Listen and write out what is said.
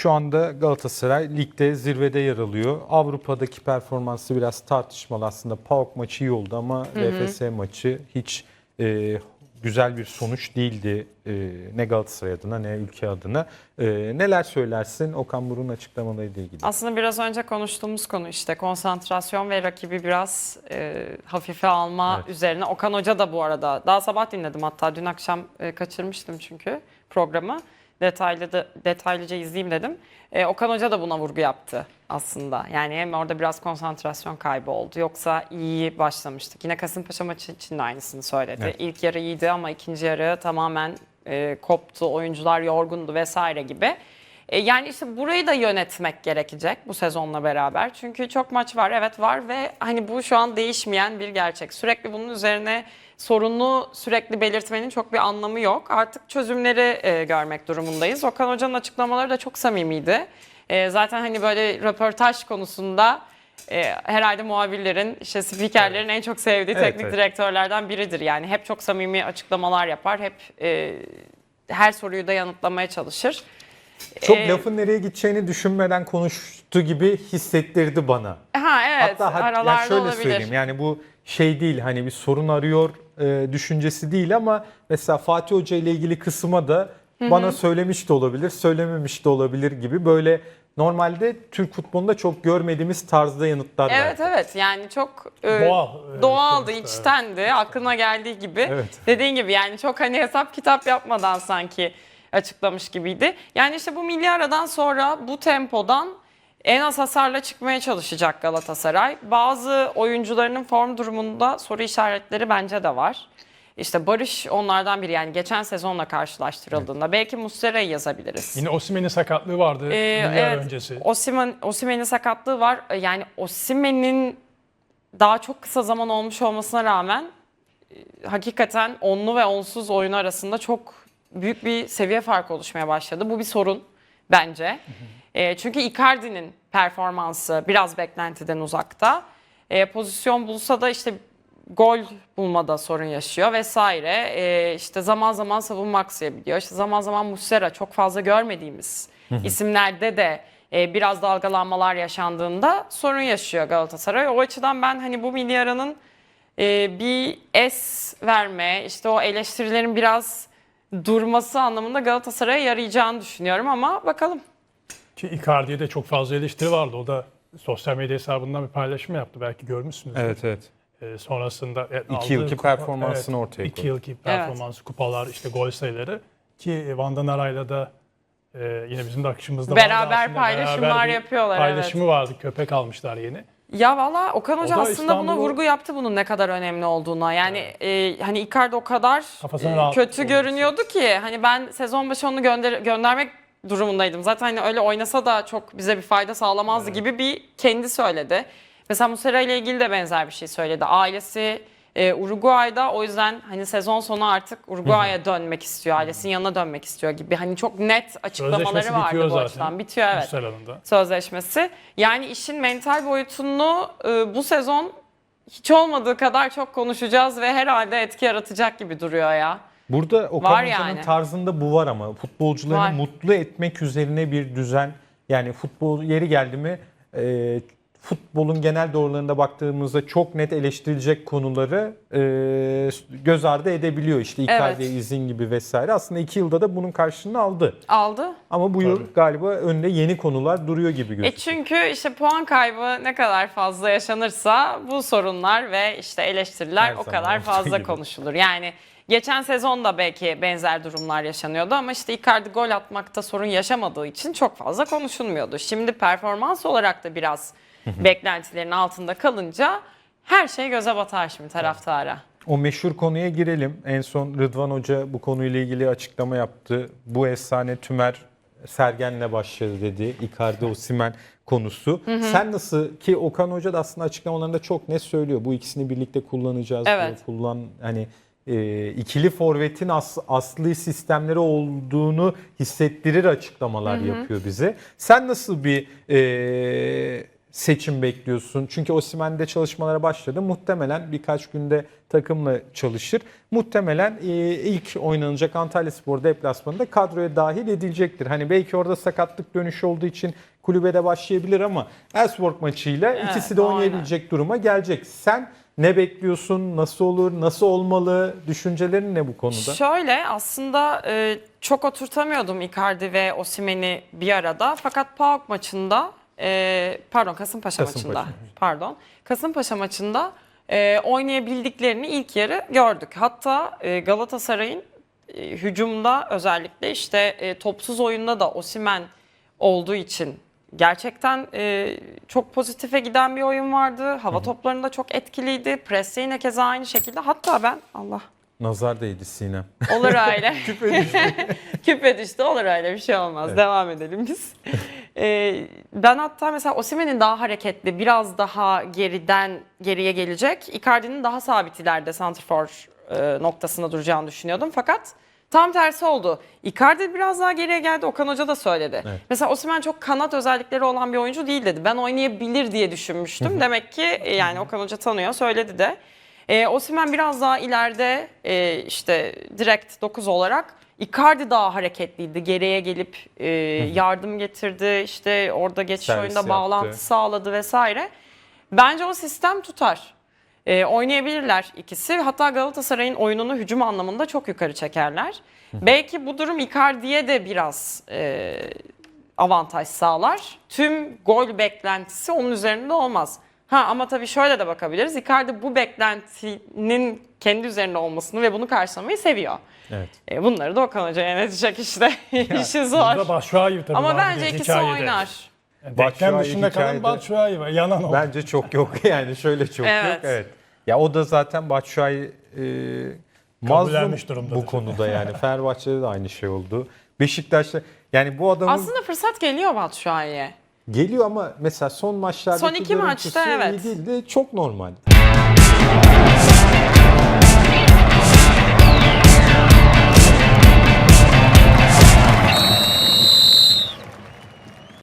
şu anda Galatasaray ligde zirvede yer alıyor. Avrupa'daki performansı biraz tartışmalı aslında. PAOK maçı iyi oldu ama RFS maçı hiç e, güzel bir sonuç değildi. E, ne Galatasaray adına ne ülke adına. E, neler söylersin Okan Buruk'un açıklamalarıyla ilgili? Aslında biraz önce konuştuğumuz konu işte konsantrasyon ve rakibi biraz e, hafife alma Evet. üzerine. Okan Hoca da bu arada daha sabah dinledim hatta dün akşam e, kaçırmıştım çünkü programı. Detaylı da, detaylıca izleyeyim dedim. E, Okan Hoca da buna vurgu yaptı aslında. Yani hem orada biraz konsantrasyon kaybı oldu. Yoksa iyi başlamıştık. Yine Kasımpaşa maçı için de aynısını söyledi. Evet. İlk yarı iyiydi ama ikinci yarı tamamen e, koptu. Oyuncular yorgundu vesaire gibi. E, Yani işte burayı da yönetmek gerekecek bu sezonla beraber. Çünkü çok maç var, evet var ve hani bu şu an değişmeyen bir gerçek. Sürekli bunun üzerine sorunu sürekli belirtmenin çok bir anlamı yok. Artık çözümleri e, görmek durumundayız. Okan Hoca'nın açıklamaları da çok samimiydi. E, zaten hani böyle röportaj konusunda e, herhalde muhabirlerin, işte spikerlerin en çok sevdiği Evet, teknik evet. direktörlerden biridir. Yani hep çok samimi açıklamalar yapar, hep e, her soruyu da yanıtlamaya çalışır. Çok E, lafın nereye gideceğini düşünmeden konuştu gibi hissettirdi bana. Ha evet, Hatta hat- aralarda yani şöyle olabilir. söyleyeyim yani bu şey değil hani bir sorun arıyor e, düşüncesi değil ama mesela Fatih Hoca ile ilgili kısma da bana söylemiş de olabilir, söylememiş de olabilir gibi böyle normalde Türk futbolunda çok görmediğimiz tarzda yanıtlar Evet var. evet yani çok e, Doğal, evet, doğaldı, sonuçta, içtendi, aklına geldiği gibi. Evet. Dediğin gibi yani çok hani hesap kitap yapmadan sanki açıklamış gibiydi. Yani işte bu milli aradan sonra bu tempodan en az hasarla çıkmaya çalışacak Galatasaray. Bazı oyuncularının form durumunda soru işaretleri bence de var. İşte Barış onlardan biri yani geçen sezonla karşılaştırıldığında belki Muslera'yı yazabiliriz. Yine Osimhen'in sakatlığı vardı Ee, evet, öncesi. Osimhen, Osimhen'in sakatlığı var. Yani Osimhen'in daha çok kısa zaman olmuş olmasına rağmen e, hakikaten onlu ve onsuz oyunu arasında çok büyük bir seviye farkı oluşmaya başladı. Bu bir sorun bence. E, çünkü Icardi'nin performansı biraz beklentiden uzakta. E, pozisyon bulsa da işte gol bulmada sorun yaşıyor vesaire. E, işte zaman zaman savunma aksayabiliyor. İşte zaman zaman Muslera çok fazla görmediğimiz isimlerde de e, biraz dalgalanmalar yaşandığında sorun yaşıyor Galatasaray. O açıdan ben hani bu milli aranın e, bir es verme, işte o eleştirilerin biraz durması anlamında Galatasaray'a yarayacağını düşünüyorum ama bakalım. Ki Icardi'ye de çok fazla eleştiri vardı. O da sosyal medya hesabından bir paylaşım yaptı. Belki görmüşsünüz. Evet evet. Ee, sonrasında e, İki aldığı yılki kupa- performansını ortaya İki koydu. yılki performansı, kupalar, işte gol sayıları. Ki Van der Naray'la da e, yine bizim de akışımızda vardı Beraber aslında. paylaşımlar Beraber yapıyorlar, Paylaşımı vardı. Köpek almışlar yeni. Ya valla Okan Hoca da aslında buna vurgu yaptı bunun ne kadar önemli olduğuna. Yani e, hani Icardi o kadar Kafasına e, kötü olması. görünüyordu ki hani ben sezon başı onu gönder göndermek durumundaydım. Zaten hani öyle oynasa da çok bize bir fayda sağlamazdı gibi bir kendi söyledi. Mesela Muslera ile ilgili de benzer bir şey söyledi. Ailesi e, Uruguay'da o yüzden hani sezon sonu artık Uruguay'a dönmek istiyor. Ailesinin yanına dönmek istiyor gibi. Hani çok net açıklamaları vardı bu zaten. açıdan. Bitiyor evet sözleşmesi. Yani işin mental boyutunu e, bu sezon hiç olmadığı kadar çok konuşacağız ve herhalde etki yaratacak gibi duruyor ya. Burada Okan Var Hoca'nın yani. tarzında bu var ama futbolcularını Var. mutlu etmek üzerine bir düzen yani futbol yeri geldi mi e, futbolun genel doğrularında baktığımızda çok net eleştirilecek konuları e, göz ardı edebiliyor. İşte Icardi Evet. izin gibi vesaire. Aslında iki yılda da bunun karşılığını aldı. Aldı. Ama bu yıl Tabii. galiba önde yeni konular duruyor gibi E gözüküyor. çünkü işte puan kaybı ne kadar fazla yaşanırsa bu sorunlar ve işte eleştiriler Her o kadar fazla gibi. konuşulur. Yani geçen sezon da belki benzer durumlar yaşanıyordu ama işte Icardi gol atmakta sorun yaşamadığı için çok fazla konuşulmuyordu. Şimdi performans olarak da biraz beklentilerin altında kalınca her şey göze batar şimdi taraftara. O meşhur konuya girelim. En son Rıdvan Hoca bu konuyla ilgili açıklama yaptı. Bu efsane tümer Sergen'le başladı dedi. Icardi Osimhen konusu. Sen nasıl ki Okan Hoca da aslında açıklamalarında çok net söylüyor. Bu ikisini birlikte kullanacağız. Evet. diyor. Kullan hani e, ikili forvetin as, asli sistemleri olduğunu hissettirir açıklamalar yapıyor bize. Sen nasıl bir e, seçim bekliyorsun? Çünkü Osimhen'de çalışmalara başladı. Muhtemelen birkaç günde takımla çalışır. Muhtemelen e, ilk oynanacak Antalya Spor deplasmanında kadroya dahil edilecektir. Hani belki orada sakatlık dönüşü olduğu için kulübede başlayabilir ama Elfsborg maçıyla Evet, ikisi de oynayabilecek duruma gelecek. Sen ne bekliyorsun? Nasıl olur? Nasıl olmalı? Düşüncelerin ne bu konuda? Şöyle aslında e, çok oturtamıyordum Icardi ve Osimhen'i bir arada. Fakat PAOK maçında e, pardon Kasımpaşa, Kasımpaşa. maçında pardon Kasımpaşa maçında e, oynayabildiklerini ilk yarı gördük. Hatta e, Galatasaray'ın e, hücumda özellikle işte e, topsuz oyunda da Osimhen olduğu için gerçekten e, çok pozitife giden bir oyun vardı. Hava toplarında çok etkiliydi. Presse yine keza aynı şekilde. Hatta ben Allah Nazar değdi Sinem. Olur öyle. Küpe düştü. Küpe düştü. Olur öyle bir şey olmaz. Devam edelim biz. Ee, ben hatta mesela Osimhen'in daha hareketli, biraz daha geriden geriye gelecek. Icardi'nin daha sabit ileride santrfor e, noktasında duracağını düşünüyordum. Fakat tam tersi oldu. Icardi biraz daha geriye geldi. Okan Hoca da söyledi. Evet. Mesela Osimhen çok kanat özellikleri olan bir oyuncu değil dedi. Ben oynayabilir diye düşünmüştüm. Demek ki e, yani Okan Hoca tanıyor, söyledi de. E, Osimhen biraz daha ileride e, işte direkt 9 olarak Icardi daha hareketliydi. Geriye gelip e, yardım getirdi. İşte orada geçiş Servis oyunda yaptı. bağlantı sağladı vesaire. Bence o sistem tutar. E, oynayabilirler ikisi. Hatta Galatasaray'ın oyununu hücum anlamında çok yukarı çekerler. Belki bu durum Icardi'ye de biraz e, avantaj sağlar. Tüm gol beklentisi onun üzerinde olmaz. Ha ama tabii şöyle de bakabiliriz. Icardi bu beklentinin kendi üzerinde olmasını ve bunu karşılamayı seviyor. Evet. E, bunları da Okan Hoca yönetecek işte. İşi zor. Batshuayi tabii Ama bence ikisi hikayede. oynar. Yani Batshuayi Denklem dışında kalan hikayede- Batshuayi var. Yanan o. Bence çok yok yani şöyle çok Evet. yok. Evet. Ya o da zaten Batshuayi e, mazlum Kabullenmiş durumda bu da. konuda yani. Fenerbahçe'de de aynı şey oldu. Beşiktaş'ta yani bu adamın Aslında fırsat geliyor Batshuayi'ye. geliyor ama mesela son maçlardaki Son iki maçta evet. iyi değildi. Çok normal.